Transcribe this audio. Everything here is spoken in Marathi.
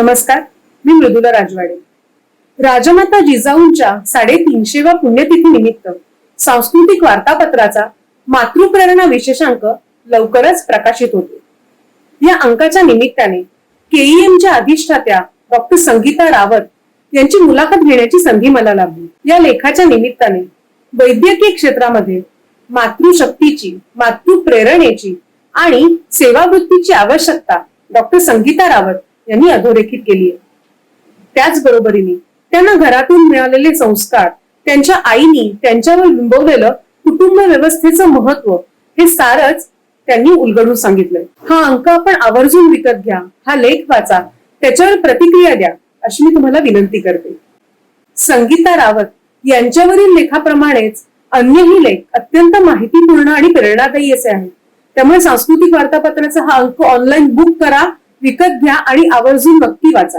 नमस्कार मी मृदुला राजवाडे. राजमाता जिजाऊंच्या साडेतीनशेव्या पुण्यतिथी निमित्त सांस्कृतिक वार्तापत्राचा मातृप्रेरणा विशेषांक लवकरच प्रकाशित होतो. या अंकाच्या निमित्ताने केईएमच्या अधिष्ठात्या डॉक्टर संगीता रावत यांची मुलाखत घेण्याची संधी मला लाभली. या लेखाच्या निमित्ताने वैद्यकीय क्षेत्रामध्ये मातृशक्तीची मातृप्रेरणेची आणि सेवावृत्तीची आवश्यकता डॉक्टर संगीता रावत यांनी अधोरेखित केली आहे. त्याचबरोबरीने त्यांना घरातून मिळालेले संस्कार त्यांच्या आईनी त्यांच्यावर बिंबवलेलं कुटुंब व्यवस्थेचं महत्त्व हे सारच त्यांनी उलगडून सांगितलंय. हा अंक आपण आवर्जून विकत घ्या हा लेख वाचा त्याच्यावर प्रतिक्रिया द्या अशी मी तुम्हाला विनंती करते. संगीता रावत यांच्यावरील लेखाप्रमाणेच अन्यही लेख अत्यंत माहितीपूर्ण आणि प्रेरणादायी असे आहेत. त्यामुळे सांस्कृतिक वार्तापत्राचा हा अंक ऑनलाईन बुक करा विकत घ्या आणि आवर्जून नक्की वाचा.